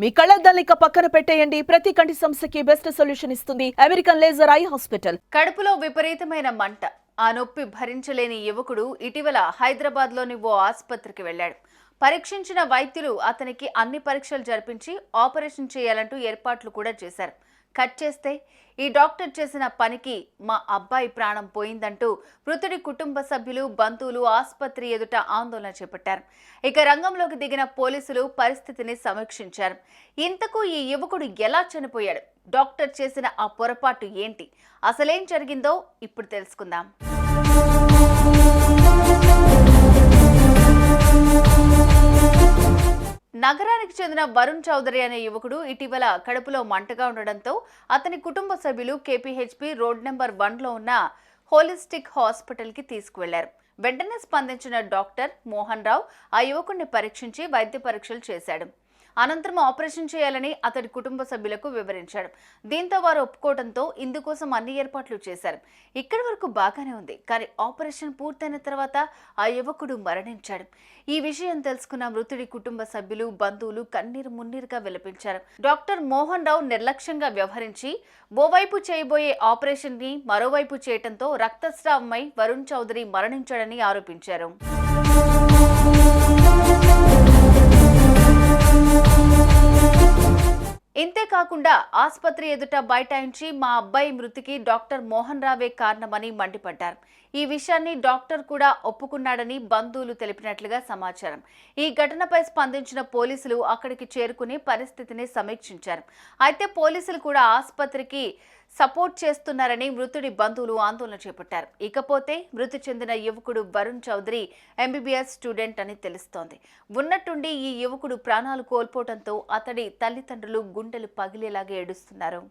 మీ కళ్ళద్దాలిక పక్కన పెట్టేయండి. ప్రతి కంటి సమస్యకి బెస్ట్ సొల్యూషన్ ఇస్తుంది. American laser eye hospital. కడుపులో విపరీతమైన మంట. ఆ నొప్పి భరించలేని యువకుడు ఇటీవల హైదరాబాద్లోని ఓ ఆసుపత్రికి వెళ్ళాడు. పరీక్షించిన వైద్యులు అతనికి అన్ని పరీక్షలు జరిపించి ఆపరేషన్ చేయాలంటూ ఏర్పాట్లు కూడా చేశారు. కట్ చేస్తే ఈ డాక్టర్ చేసిన పనికి మా అబ్బాయి ప్రాణం పోయిందంటూ మృతుడి కుటుంబ సభ్యులు బంధువులు ఆసుపత్రి ఎదుట ఆందోళన చేపట్టారు. ఇక రంగంలోకి దిగిన పోలీసులు పరిస్థితిని సమీక్షించారు. ఇంతకు ఈ యువకుడు ఎలా చనిపోయాడు? డాక్టర్ చేసిన ఆ పొరపాటు ఏంటి? అసలేం జరిగిందో ఇప్పుడు తెలుసుకుందాం. నగరానికి చెందిన వరుణ్ చౌదరి అనే యువకుడు ఇటీవల కడుపులో మంటగా ఉండడంతో అతని కుటుంబ సభ్యులు కేపీహెచ్పి రోడ్ నెంబర్ వన్లో ఉన్న హోలిస్టిక్ హాస్పిటల్కి తీసుకువెళ్ళారు. వెంటనే స్పందించిన డాక్టర్ మోహన్ రావు ఆ యువకుడిని పరీక్షించి వైద్య పరీక్షలు చేశాడు. అనంతరం ఆపరేషన్ చేయాలని అతడి కుటుంబ సభ్యులకు వివరించాడు. దీంతో వారు ఒప్పుకోవడంతో ఇందుకోసం అన్ని ఏర్పాట్లు చేశారు. ఇక్కడి వరకు బాగానే ఉంది కానీ ఆపరేషన్ పూర్తయిన తర్వాత ఆ యువకుడు మరణించాడు. ఈ విషయం తెలుసుకున్న మృతుడి కుటుంబ సభ్యులు బంధువులు కన్నీరు మున్నీరుగా విలపించారు. డాక్టర్ మోహన్ రావు నిర్లక్ష్యంగా వ్యవహరించి ఓవైపు చేయబోయే ఆపరేషన్ని మరోవైపు చేయటంతో రక్తస్రావమై వరుణ్ చౌదరి మరణించాడని ఆరోపించారు. కాకుండా ఆసుపత్రి ఎదుట బైఠాయించి మా అబ్బాయి మృతికి డాక్టర్ మోహన్ రావే కారణమని మండిపడ్డారు. ఈ విషయాన్ని డాక్టర్ కూడా ఒప్పుకున్నాడని బంధువులు తెలిపినట్లుగా సమాచారం. ఈ ఘటనపై స్పందించిన పోలీసులు అక్కడికి చేరుకుని పరిస్థితిని సమీక్షించారు. అయితే పోలీసులు కూడా ఆసుపత్రికి సపోర్ట్ చేస్తున్నారని మృతుడి బంధువులు ఆందోళన చేపట్టారు. ఇకపోతే మృతి చెందిన యువకుడు వరుణ్ చౌదరి ఎంబీబీఎస్ స్టూడెంట్ అని తెలుస్తోంది. ఉన్నట్టుండి ఈ యువకుడు ప్రాణాలు కోల్పోవడంతో అతడి తల్లిదండ్రులు గుండెలు పగిలేలాగా ఏడుస్తున్నారు.